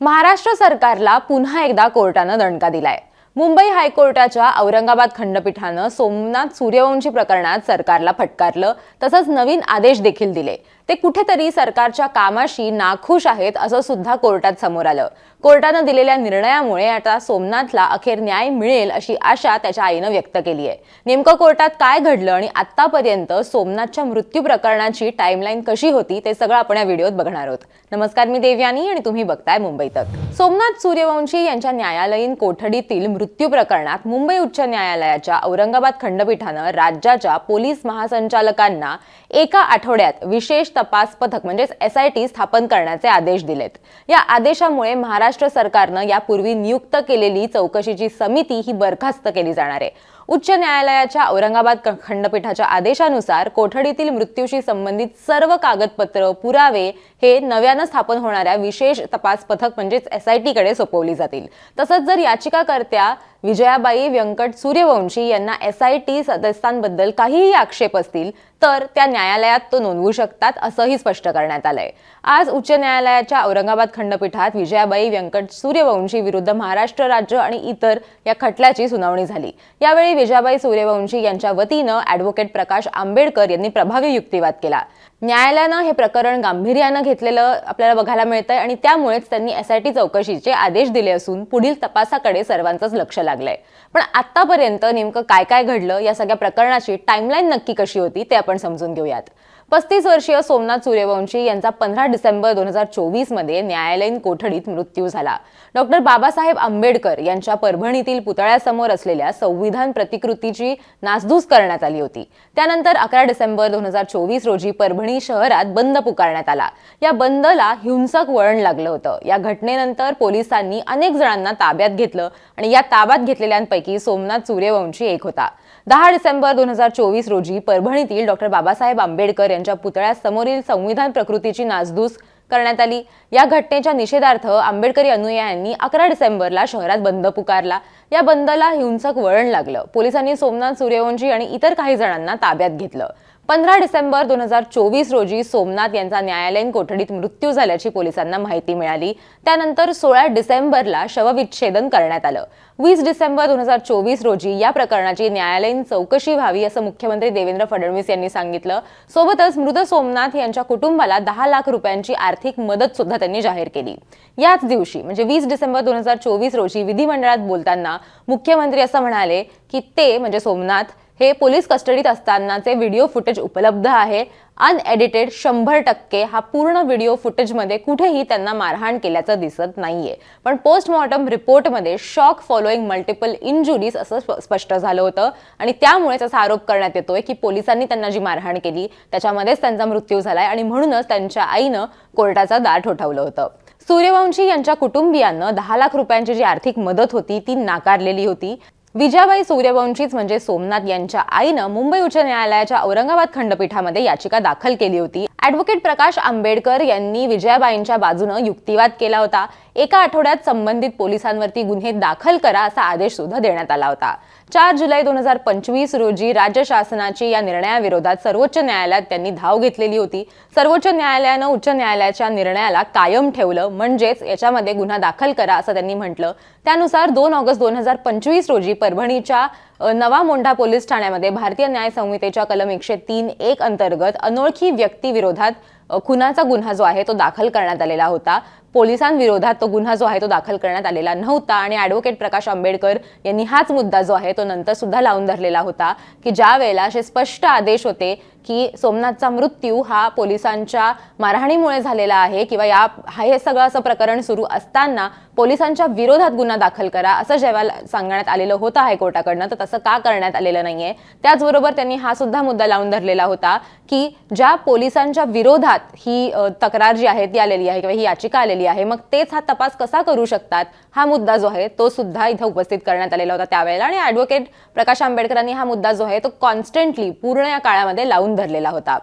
महाराष्ट्र सरकारला पुन्हा एकदा कोर्टानं दणका दिलाय. मुंबई हायकोर्टाच्या औरंगाबाद खंडपीठानं सोमनाथ सूर्यवंशी प्रकरणात सरकारला फटकारलं तसंच नवीन आदेश देखील दिले. ते कुठेतरी सरकारच्या कामाशी नाखुश आहेत असं सुद्धा कोर्टात समोर आलं. कोर्टानं दिलेल्या निर्णयामुळे आता सोमनाथला अखेर न्याय मिळेल अशी आशा त्याच्या आईनं व्यक्त केली आहे. नेमकं कोर्टात काय घडलं आणि आतापर्यंत सोमनाथच्या मृत्यू प्रकरणाची टाईमलाईन कशी होती ते सगळं आपण या व्हिडिओत बघणार आहोत. नमस्कार मी देवयानी आणि तुम्ही बघताय मुंबई तक. सोमनाथ सूर्यवंशी यांच्या न्यायालयीन कोठडीतील मृत्यू मृत्यू प्रकरणात मुंबई उच्च न्यायालयाच्या औरंगाबाद खंडपीठानं राज्याच्या पोलीस महासंचालकांना एका आठवड्यात विशेष तपास पथक म्हणजेच एस आय टी स्थापन करण्याचे आदेश दिलेत. या आदेशामुळे महाराष्ट्र सरकारनं यापूर्वी नियुक्त केलेली चौकशीची समिती ही बरखास्त केली जाणार आहे. उच्च न्यायालयाच्या औरंगाबाद खंडपीठाच्या आदेशानुसार कोठडीतील मृत्यूशी संबंधित सर्व कागदपत्र पुरावे हे नव्यानं स्थापन होणाऱ्या विशेष तपास पथक म्हणजेच एस आय टीकडे सोपवली जातील. तसंच जर याचिकाकर्त्या विजयाबाई व्यंकट सूर्यवंशी यांना एस आय टी सदस्यांबद्दल काहीही आक्षेप असतील तर त्या न्यायालयात तो नोंदवू शकतात असंही स्पष्ट करण्यात आलंय. आज उच्च न्यायालयाच्या औरंगाबाद खंडपीठात विजयाबाई व्यंकट सूर्यवंशी विरुद्ध महाराष्ट्र राज्य आणि इतर या खटल्याची सुनावणी झाली. यावेळी विजयाबाई सूर्यवंशी यांच्या वतीनं ॲडव्होकेट प्रकाश आंबेडकर यांनी प्रभावी युक्तिवाद केला. न्यायालयानं हे प्रकरण गांभीर्यानं घेतलेलं आपल्याला बघायला मिळतंय आणि त्यामुळेच त्यांनी एस आय टी चौकशीचे आदेश दिले असून पुढील तपासाकडे सर्वांचंच लक्ष लागलंय. पण आतापर्यंत नेमकं काय काय घडलं या सगळ्या प्रकरणाची टाइमलाईन नक्की कशी होती ते आपण समजून घेऊयात. पस्तीस वर्षीय सोमनाथ सूर्यवंशी यांचा पंधरा डिसेंबर दोन हजार चोवीसमध्ये न्यायालयीन कोठडीत मृत्यू झाला. डॉक्टर बाबासाहेब आंबेडकर यांच्या परभणीतील पुतळ्यासमोर असलेल्या संविधान प्रतिकृतीची नासधूस करण्यात आली होती. त्यानंतर अकरा डिसेंबर दोन हजार चोवीस रोजी परभणी शहरात बंद पुकारण्यात आला. या बंदला हिंसक वळण लागलं होतं. या घटनेनंतर पोलिसांनी अनेक जणांना ताब्यात घेतलं आणि या ताब्यात घेतलेल्यांपैकी सोमनाथ सूर्यवंशी एक होता. दहा डिसेंबर दोन हजार चोवीस रोजी परभणीतील डॉक्टर बाबासाहेब आंबेडकर यांच्या पुतळ्यासमोरील संविधान प्रकृतीची नासधूस करण्यात आली. या घटनेच्या निषेधार्थ आंबेडकरी अनुयायांनी अकरा डिसेंबरला शहरात बंद पुकारला. या बंदला हिंसक वळण लागलं. पोलिसांनी सोमनाथ सूर्यवंशी आणि इतर काही जणांना ताब्यात घेतलं. पंधरा डिसेंबर दोन हजार चोवीस रोजी सोमनाथ यांचा न्यायालयीन कोठडीत मृत्यू झाल्याची पोलिसांना माहिती मिळाली. त्यानंतर सोळा डिसेंबरला शवविच्छेदन करण्यात आलं. वीस डिसेंबर दोन हजार चोवीस रोजी या प्रकरणाची न्यायालयीन चौकशी व्हावी असं मुख्यमंत्री देवेंद्र फडणवीस यांनी सांगितलं. सोबतच मृत सोमनाथ यांच्या कुटुंबाला दहा लाख रुपयांची आर्थिक मदत सुद्धा त्यांनी जाहीर केली. याच दिवशी म्हणजे वीस डिसेंबर दोन हजार चोवीस रोजी विधिमंडळात बोलताना मुख्यमंत्री असं म्हणाले की ते म्हणजे सोमनाथ हे पोलीस कस्टडीत असतानाचे व्हिडिओ फुटेज उपलब्ध आहे. अनएडिटेड शंभर टक्के हा पूर्ण व्हिडिओ फुटेजमध्ये कुठेही त्यांना मारहाण केल्याचं दिसत नाहीये. पण पोस्टमॉर्टम रिपोर्टमध्ये शॉक फॉलोईंग मल्टिपल इंजुरीज असं स्पष्ट झालं होतं. आणि त्यामुळेच असा आरोप करण्यात येतोय की पोलिसांनी त्यांना जी मारहाण केली त्याच्यामध्येच त्यांचा मृत्यू झालाय आणि म्हणूनच त्यांच्या आईनं कोर्टाचा दार ठोठावलं होतं. सूर्यवंशी यांच्या कुटुंबियांना दहा लाख रुपयांची जी आर्थिक मदत होती ती नाकारलेली होती. विजयाबाई सूर्यवंशीच म्हणजे सोमनाथ यांच्या आईनं मुंबई उच्च न्यायालयाच्या औरंगाबाद खंडपीठामध्ये याचिका दाखल केली होती. ॲडव्होकेट प्रकाश आंबेडकर यांनी विजयाबाईंच्या बाजूनं युक्तिवाद केला होता. एका आठवड्यात संबंधित पोलिसांवरती गुन्हे दाखल करा असा आदेश सुद्धा देण्यात आला होता. चार जुलै दोन हजार पंचवीस रोजी राज्य शासनाची या निर्णयाविरोधात सर्वोच्च न्यायालयात त्यांनी धाव घेतलेली होती. सर्वोच्च न्यायालयानं उच्च न्यायालयाच्या निर्णयाला कायम ठेवलं. म्हणजेच याच्यामध्ये गुन्हा दाखल करा असं त्यांनी म्हटलं. त्यानुसार दोन ऑगस्ट दोन हजार पंचवीस रोजी परभणीच्या नवा मोंढा पोलीस ठाण्यामध्ये भारतीय न्याय संहितेच्या कलम एकशे तीन एक अंतर्गत अनोळखी व्यक्तीविरोधात खुनाचा गुन्हा जो आहे तो दाखल करण्यात आलेला होता. पोलिसांविरोधात तो गुन्हा जो आहे तो दाखल करण्यात आलेला नव्हता. आणि ॲडव्होकेट प्रकाश आंबेडकर यांनी हाच मुद्दा जो आहे तो नंतर सुद्धा लावून धरलेला होता की ज्या वेळेला असे स्पष्ट आदेश होते की सोमनाथचा मृत्यू हा पोलिसांच्या मारहाणीमुळे झालेला आहे किंवा या हा हे सगळं असं प्रकरण सुरू असताना पोलिसांच्या विरोधात गुन्हा दाखल करा असं जेव्हा सांगण्यात आलेलं होतं हायकोर्टाकडनं तर तसं का करण्यात आलेलं नाहीये. त्याचबरोबर त्यांनी हा सुद्धा मुद्दा लावून धरलेला होता की ज्या पोलिसांच्या विरोधात ही तक्रार जी आहे ती आलेली आहे किंवा ही याचिका आलेली आहे. मग तेच हा तपास कसा करू शकतात? हा मुद्दा जो आहे तो सुद्धा इथं उपस्थित करण्यात आलेला होता त्यावेळेला आणि ॲडव्होकेट प्रकाश आंबेडकरांनी हा मुद्दा जो आहे तो कॉन्स्टंटली पूर्ण या काळामध्ये लावून धरलेला होता.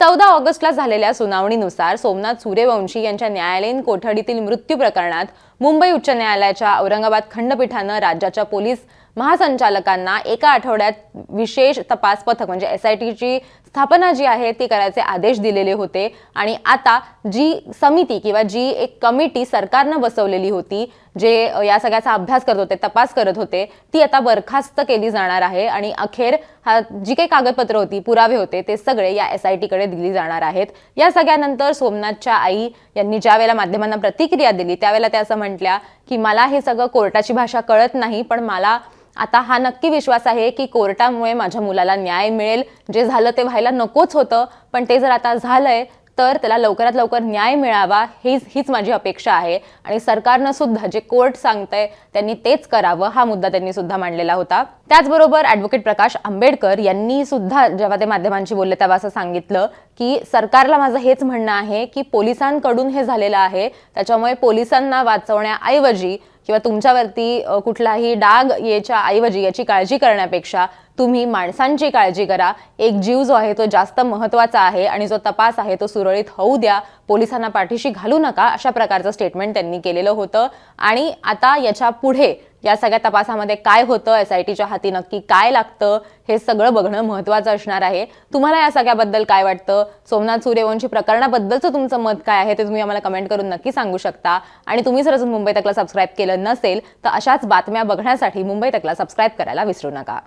चौदा ऑगस्टला झालेल्या सुनावणीनुसार सोमनाथ सूर्यवंशी यांच्या न्यायालयीन कोठडीतील मृत्यू प्रकरणात मुंबई उच्च न्यायालयाच्या औरंगाबाद खंडपीठानं राज्याच्या पोलीस महासंचालकांना एका आठवड्यात विशेष तपास पथक म्हणजे एस आय टीची स्थापना जी आहे ती करायचे आदेश दिलेले होते. आणि आता जी समिती किंवा जी एक कमिटी सरकारनं बसवलेली होती जे या सगळ्याचा अभ्यास करत होते तपास करत होते ती आता बरखास्त केली जाणार आहे. आणि अखेर हा जी काही कागदपत्र होती पुरावे होते ते सगळे या एस आय टीकडे दिली जाणार आहेत. या सगळ्यानंतर सोमनाथच्या आई यांनी ज्या वेळेला माध्यमांना प्रतिक्रिया दिली त्यावेळेला त्या असं म्हटल्या की मला हे सगळं कोर्टाची भाषा कळत नाही पण मला आता हा नक्की विश्वास आहे की कोर्टामुळे माझ्या मुलाला न्याय मिळेल. जे झालं ते व्हायला नकोच होतं पण ते जर आता झालंय तर त्याला लवकरात लवकर न्याय मिळावा हीच हीच माझी अपेक्षा आहे. आणि सरकारनं सुद्धा जे कोर्ट सांगतंय त्यांनी तेच करावं हा मुद्दा त्यांनी सुद्धा मांडलेला होता. त्याचबरोबर ॲडव्होकेट प्रकाश आंबेडकर यांनी सुद्धा जेव्हा ते माध्यमांशी बोलले तेव्हा असं सांगितलं की सरकारला माझं हेच म्हणणं आहे की पोलिसांकडून हे झालेलं आहे. त्याच्यामुळे पोलिसांना वाचवण्याऐवजी किंवा तुमच्यावरती कुठलाही डाग याच्या ऐवजी याची काळजी करण्यापेक्षा तुम्ही माणसांची काळजी करा. एक जीव जो आहे तो जास्त महत्त्वाचा आहे आणि जो तपास आहे तो सुरळीत होऊ द्या. पोलिसांना पाठीशी घालू नका अशा प्रकारचं स्टेटमेंट त्यांनी केलेलं होतं. आणि आता याच्यापुढे या सगळ्या तपासामध्ये काय होतं एस आय टीच्या हाती नक्की काय लागतं हे सगळं बघणं महत्त्वाचं असणार आहे. तुम्हाला या सगळ्याबद्दल काय वाटतं? सोमनाथ सूर्यवंशी प्रकरणाबद्दलचं तुमचं मत काय आहे ते तुम्ही आम्हाला कमेंट करून नक्की सांगू शकता. आणि तुम्ही जर अजून मुंबई तकला सबस्क्राईब केलं नसेल तर अशाच बातम्या बघण्यासाठी मुंबई तकला सबस्क्राईब करायला विसरू नका.